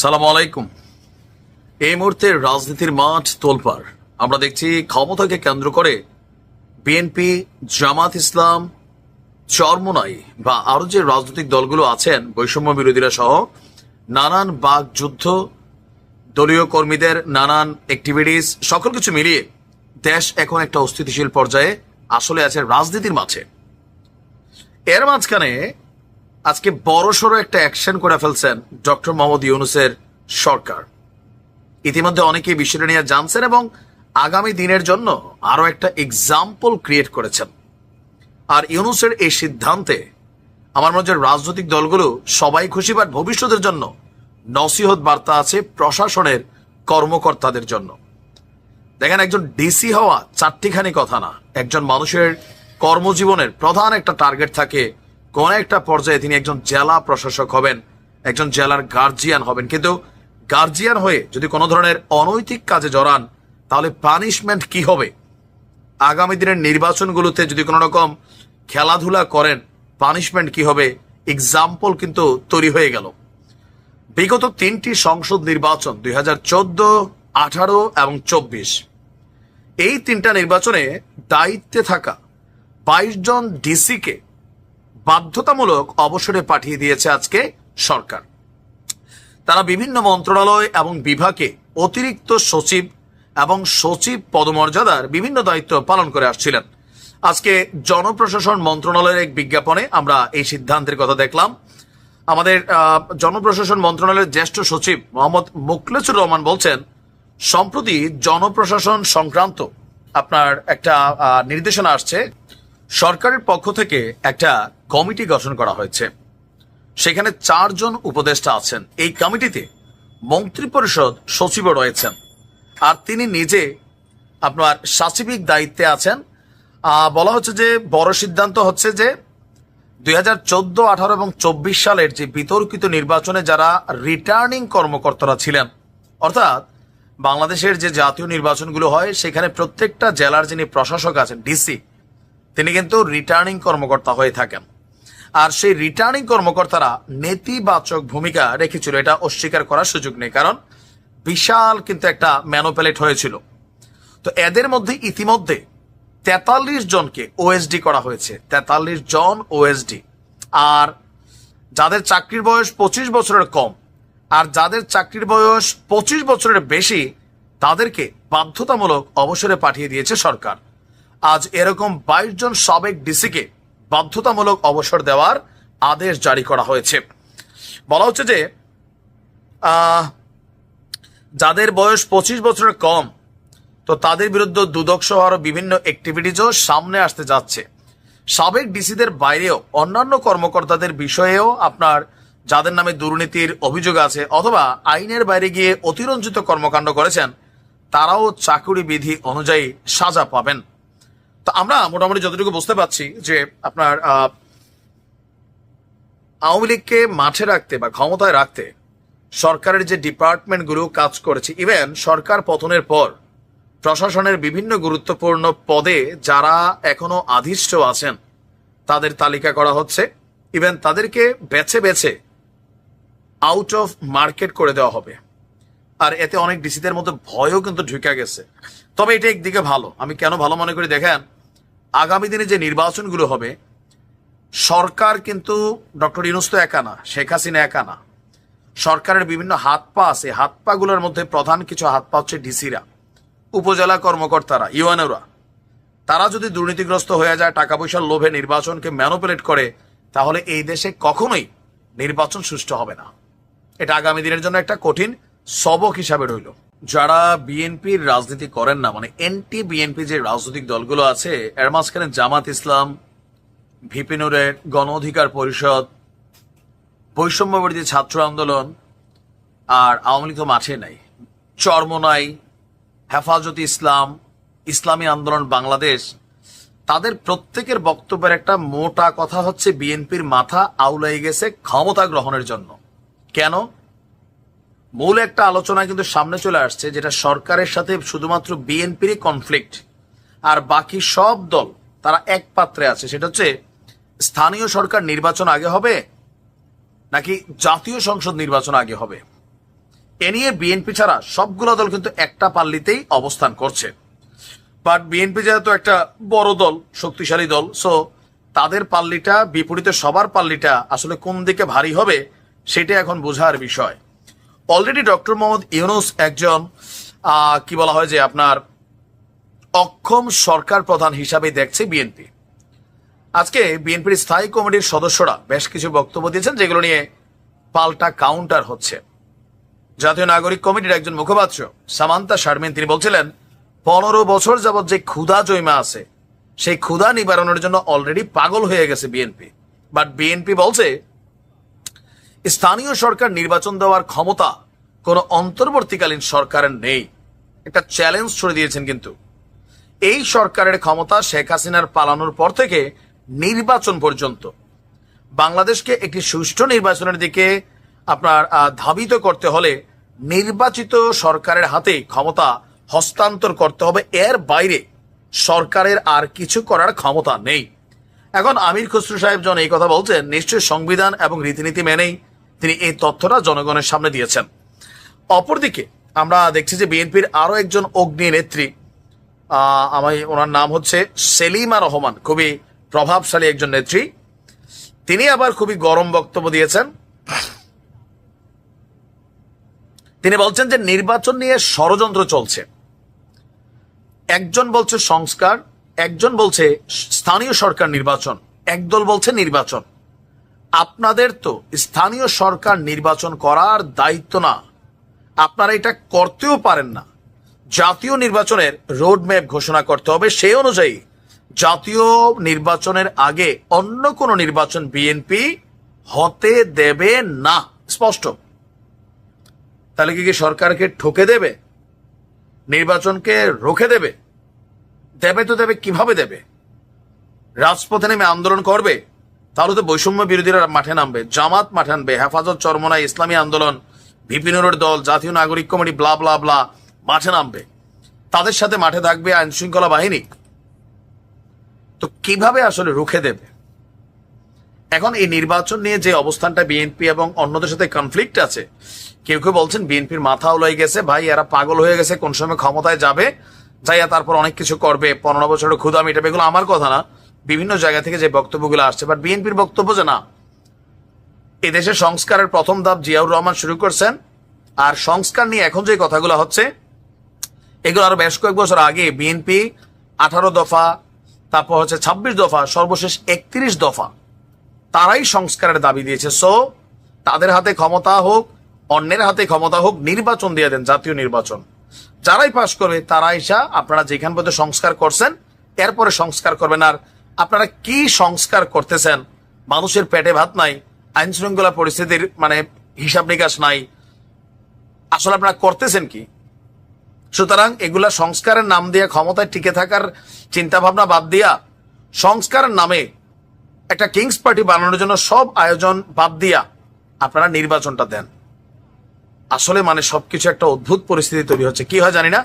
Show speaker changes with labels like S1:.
S1: সালাম আলাইকুম। এই মুহূর্তে রাজনীতির মাঠ তোলপাড়। আমরা দেখছি ক্ষমতাকে কেন্দ্র করে বিএনপি জামাত ইসলাম, চরমোনাই বা আরও যে রাজনৈতিক দলগুলো আছেন, বৈষম্য বিরোধীরা সহ নানান বাক যুদ্ধ, দলীয় কর্মীদের নানান অ্যাক্টিভিটিস সকল কিছু মিলিয়ে দেশ এখন একটা অস্থিতিশীল পর্যায়ে আসলে আছে রাজনীতির মাঝে। এর মাঝখানে আজকে বড়সড় একটা অ্যাকশন করে ফেলছেন ডক্টর মোহাম্মদ ইউনুসের সরকার। ইতিমধ্যে অনেকেই বিষয়টা নিয়ে জানছেন এবং আগামী দিনের জন্য আরও একটা এক্সাম্পল ক্রিয়েট করেছেন। আর ইউনুসের এই সিদ্ধান্তে আমার মনে রাজনৈতিক দলগুলো সবাই খুশি বাট ভবিষ্যতের জন্য নসিহত বার্তা আছে প্রশাসনের কর্মকর্তাদের জন্য। দেখেন, একজন ডিসি হওয়া চারটিখানি কথা না, একজন মানুষের কর্মজীবনের প্রধান একটা টার্গেট থাকে কোন একটা পর্যায়ে তিনি একজন জেলা প্রশাসক হবেন, একজন জেলার গার্জিয়ান হবেন। কিন্তু গার্জিয়ান হয়ে যদি কোনো ধরনের অনৈতিক কাজে জড়ান, তাহলে পানিশমেন্ট কি হবে? আগামী দিনের নির্বাচনগুলোতে যদি কোনো রকম খেলাধুলা করেন পানিশমেন্ট কি হবে? এক্সাম্পল কিন্তু তৈরি হয়ে গেল। বিগত তিনটি সংসদ নির্বাচন, দুই হাজার চোদ্দ, আঠারো এবং চব্বিশ, এই তিনটা নির্বাচনে দায়িত্বে থাকা বাইশ জন ডিসিকে বাধ্যতামূলক অবসরে পাঠিয়ে দিয়েছে আজকে সরকার। তারা বিভিন্ন মন্ত্রণালয় এবং বিভাগে অতিরিক্ত সচিব এবং সচিব পদমর্যাদার বিভিন্ন দায়িত্ব পালন করে আসছিলেন। আজকে জনপ্রশাসন মন্ত্রণালয়ের এক বিজ্ঞাপনে আমরা এই সিদ্ধান্তের কথা দেখলাম। আমাদের জনপ্রশাসন মন্ত্রণালয়ের জ্যেষ্ঠ সচিব মোহাম্মদ মুকলেসুর রহমান বলছেন, সম্প্রতি জনপ্রশাসন সংক্রান্ত আপনার একটা নির্দেশনা আসছে সরকারের পক্ষ থেকে একটা কমিটি গঠন করা হয়েছে। সেখানে চারজন উপদেষ্টা আছেন। এই কমিটিতে মন্ত্রিপরিষদ সচিবও রয়েছেন। আর তিনি নিজে আপনার সাচিবিক দায়িত্বে আছেন। বলা হচ্ছে যে, বড় সিদ্ধান্ত হচ্ছে যে, দুই হাজার চোদ্দ, আঠারো এবং চব্বিশ সালের যে বিতর্কিত নির্বাচনে যারা রিটার্নিং কর্মকর্তারা ছিলেন, অর্থাৎ বাংলাদেশের যে জাতীয় নির্বাচনগুলো হয়, সেখানে প্রত্যেকটা জেলার যিনি প্রশাসক আছেন ডিসি তিনি কিন্তু রিটার্নিং কর্মকর্তা হয়ে থাকেন। আর সেই রিটার্নিং কর্মকর্তারা নেতিবাচক ভূমিকা রেখেছিল, এটা অস্বীকার করার সুযোগ নেই, কারণ বিশাল কিন্তু একটা ম্যানোপ্যালেট হয়েছিল। তো এদের মধ্যে ইতিমধ্যে তেতাল্লিশ জনকে ওএসডি করা হয়েছে, তেতাল্লিশ জন ওএসডি আর যাদের চাকরির বয়স পঁচিশ বছরের কম, আর যাদের চাকরির বয়স পঁচিশ বছরের বেশি, তাদেরকে বাধ্যতামূলক অবসরে পাঠিয়ে দিয়েছে সরকার। আজ এরকম বাইশ জন সাবেক ডিসিকে বাধ্যতামূলক অবসর দেওয়ার আদেশ জারি করা হয়েছে। বলা হচ্ছে যে যাদের বয়স পঁচিশ বছরের কম, তো তাদের বিরুদ্ধে দুদক সহ আরও বিভিন্ন অ্যাক্টিভিটিজও সামনে আসতে যাচ্ছে। সাবেক ডিসিদের বাইরেও অন্যান্য কর্মকর্তাদের বিষয়েও আপনার যাদের নামে দুর্নীতির অভিযোগ আছে অথবা আইনের বাইরে গিয়ে অতিরঞ্জিত কর্মকাণ্ড করেছেন, তারাও চাকুরি বিধি অনুযায়ী সাজা পাবেন। তো আমরা মোটামুটি যতটুকু বুঝতে পারছি যে আপনার আওয়ামী লীগকে মাঠে রাখতে বা ক্ষমতায় রাখতে সরকারের যে ডিপার্টমেন্টগুলো কাজ করেছে, ইভেন সরকার পতনের পর প্রশাসনের বিভিন্ন গুরুত্বপূর্ণ পদে যারা এখনও আধিষ্ঠ আছেন, তাদের তালিকা করা হচ্ছে। ইভেন তাদেরকে বেছে বেছে আউট অফ মার্কেট করে দেওয়া হবে। আর এতে অনেক ডিসিদের মধ্যে ভয়ও কিন্তু ঢুকে গেছে। তবে এটা একদিকে ভালো। আমি কেন ভালো মনে করি? দেখেন আগামী দিনে যে নির্বাচনগুলো হবে, সরকার কিন্তু ডক্টর ইউনুস তো একা না, শেখ হাসিনা একা না। সরকারের বিভিন্ন হাত পা আছে, হাত পাগুলোর মধ্যে প্রধান কিছু হাত পা হচ্ছে ডিসিরা, উপজেলা কর্মকর্তারা, ইউএনওরা। তারা যদি দুর্নীতিগ্রস্ত হয়ে যায় টাকা পয়সার লোভে নির্বাচনকে ম্যানুপুলেট করে, তাহলে এই দেশে কখনোই নির্বাচন সুষ্ঠু হবে না। এটা আগামী দিনের জন্য একটা কঠিন সবক হিসাবে রইল। যারা বিএনপির রাজনীতি করেন না মানে এনটি বিএনপি যে রাজনৈতিক দলগুলো আছে, এর মাঝখানে জামাত ইসলাম ভিপিনুরের গণ অধিকার পরিষদ বৈষম্যবর্তী ছাত্র আন্দোলন, আর আওয়ামী লীগ মাঠে নাই। চরমনাই, হেফাজত ইসলাম, ইসলামী আন্দোলন বাংলাদেশ, তাদের প্রত্যেকের বক্তব্যের একটা মোটা কথা হচ্ছে বিএনপির মাথা আউলাই গেছে ক্ষমতা গ্রহণের জন্য। কেন? মূল একটা আলোচনা কিন্তু সামনে চলে আসছে, যেটা সরকারের সাথে শুধুমাত্র বিএনপিরই কনফ্লিক্ট আর বাকি সব দল তারা এক পাত্রে আছে। সেটা হচ্ছে, স্থানীয় সরকার নির্বাচন আগে হবে, নাকি জাতীয় সংসদ নির্বাচন আগে হবে? এ নিয়ে বিএনপি ছাড়া সবগুলো দল কিন্তু একটা পাল্লিতেই অবস্থান করছে। বাট বিএনপি যেহেতু একটা বড় দল, শক্তিশালী দল সো তাদের পাল্লিটা, বিপরীতে সবার পাল্লিটা আসলে কোন দিকে ভারী হবে, সেটা এখন বোঝার বিষয়। অলরেডি ডক্টর মোহাম্মদ ইউনুস একজন কি বলা হয় যে আপনার অক্ষম সরকার প্রধান হিসাবে দেখছে বিএনপি। আজকে বিএনপির স্থায়ী কমিটির সদস্যরা বেশ কিছু বক্তব্য দিয়েছেন যেগুলো নিয়ে পাল্টা কাউন্টার হচ্ছে। জাতীয় নাগরিক কমিটির একজন মুখপাত্র, সামান্তা শারমিন, তিনি বলছিলেন, পনেরো বছর যাবৎ যে ক্ষুধা জৈমা আছে, সেই ক্ষুধা নিবারণের জন্য অলরেডি পাগল হয়ে গেছে বিএনপি। বাট বিএনপি বলছে স্থানীয় সরকার নির্বাচন দেওয়ার ক্ষমতা কোনো অন্তর্বর্তীকালীন সরকারের নেই। একটা চ্যালেঞ্জ ছড়ে দিয়েছেন কিন্তু। এই সরকারের ক্ষমতা শেখ হাসিনার পালানোর পর থেকে নির্বাচন পর্যন্ত। বাংলাদেশকে একটি সুষ্ঠু নির্বাচনের দিকে আপনার ধাবিত করতে হলে নির্বাচিত সরকারের হাতে ক্ষমতা হস্তান্তর করতে হবে। এর বাইরে সরকারের আর কিছু করার ক্ষমতা নেই। এখন আমির খসরু সাহেব জন এই কথা বলছেন, নিশ্চয়ই সংবিধান এবং রীতিনীতি মেনেই তিনি এই তথ্যটা জনগণের সামনে দিয়েছেন। অপরদিকে, আমরা দেখছি যে বিএনপির আরও একজন অগ্নি নেত্রী আমি, ওনার নাম হচ্ছে সেলিমা রহমান, খুবই প্রভাবশালী একজন নেত্রী। তিনি আবার খুবই গরম বক্তব্য দিয়েছেন। তিনি বলছেন যে নির্বাচন নিয়ে ষড়যন্ত্র চলছে। একজন বলছে সংস্কার, একজন বলছে স্থানীয় সরকার নির্বাচন, একদল বলছে নির্বাচন। আপনাদের তো স্থানীয় সরকার নির্বাচন করার দায়িত্ব না। আপনারা এটা করতেও পারেন না। জাতীয় নির্বাচনের রোড ম্যাপ ঘোষণা করতে হবে সেই অনুযায়ী জাতীয় নির্বাচনের আগে অন্য কোনো নির্বাচন বিএনপি হতে দেবে না। স্পষ্ট। তাহলে কি সরকারকে ঠকে দেবে? নির্বাচনকে রুখে দেবে? দেবে তো দেবে, কীভাবে দেবে? রাজপথে নেমে আন্দোলন করবে? তাহলে তো বৈষম্য বিরোধীরা মাঠে নামবে, জামাত মাঠে আনবে হেফাজত চরমনায় ইসলামী আন্দোলন বিপিনুরের দল, জাতীয় নাগরিক কমিটি ব্লা ব্লা ব্লা মাঠে নামবে। তাদের সাথে মাঠে থাকবে আইন শৃঙ্খলা বাহিনী। তো কীভাবে আসলে রুখে দেবে? এখন এই নির্বাচন নিয়ে যে অবস্থানটা বিএনপি এবং অন্যদের সাথে কনফ্লিক্ট আছে, কেউ কেউ বলছেন বিএনপির মাথা উলাই গেছে, ভাই, এরা পাগল হয়ে গেছে, কোন সময় ক্ষমতায় যাবে, যাইয়া তারপর অনেক কিছু করবে, পনেরো বছরের ক্ষুদা মেটাবে, এগুলো আমার কথা না। বিভিন্ন জায়গা থেকে যে বক্তব্যগুলো আসছে বাট বিএনপির বক্তব্য যে না এদেশে সংস্কারের প্রথম ধাপ জিয়াউর রহমান শুরু করছেন, আর সংস্কার নিয়ে এখন যে কথাগুলো হচ্ছে, এগুলো আরও বেশ কয়েক বছর আগে বিএনপি আঠারো দফা, তারপর হচ্ছে ছাব্বিশ দফা, সর্বশেষ একত্রিশ দফা, তারাই সংস্কারের দাবি দিয়েছে। সো তাদের হাতে ক্ষমতা হোক, অন্যের হাতে ক্ষমতা হোক, নির্বাচন দিয়ে দেন, জাতীয় নির্বাচন। যারাই পাশ করবে তারা ইসা আপনারা যেখান পর্যন্ত সংস্কার করছেন, এরপরে সংস্কার করবেন। আর আপনারা কি সংস্কার করতেছেন? মানুষের পেটে ভাত নাই, আইন শৃঙ্খলা পরিস্থিতির মানে হিসাব নিকাশ নাই। আসলে আপনারা করতেছেন কি? সুতরাং এগুলা সংস্কারের নাম দিয়ে ক্ষমতায় টিকে থাকার চিন্তা ভাবনা বাদ দিয়া সংস্কারের নামে একটা কিংস পার্টি বানানোর জন্য সব আয়োজন বাদ দিয়া আপনারা নির্বাচনটা দেন। আসলে মানে সবকিছু একটা অদ্ভুত পরিস্থিতি তৈরি হচ্ছে। কি হয় জানি না?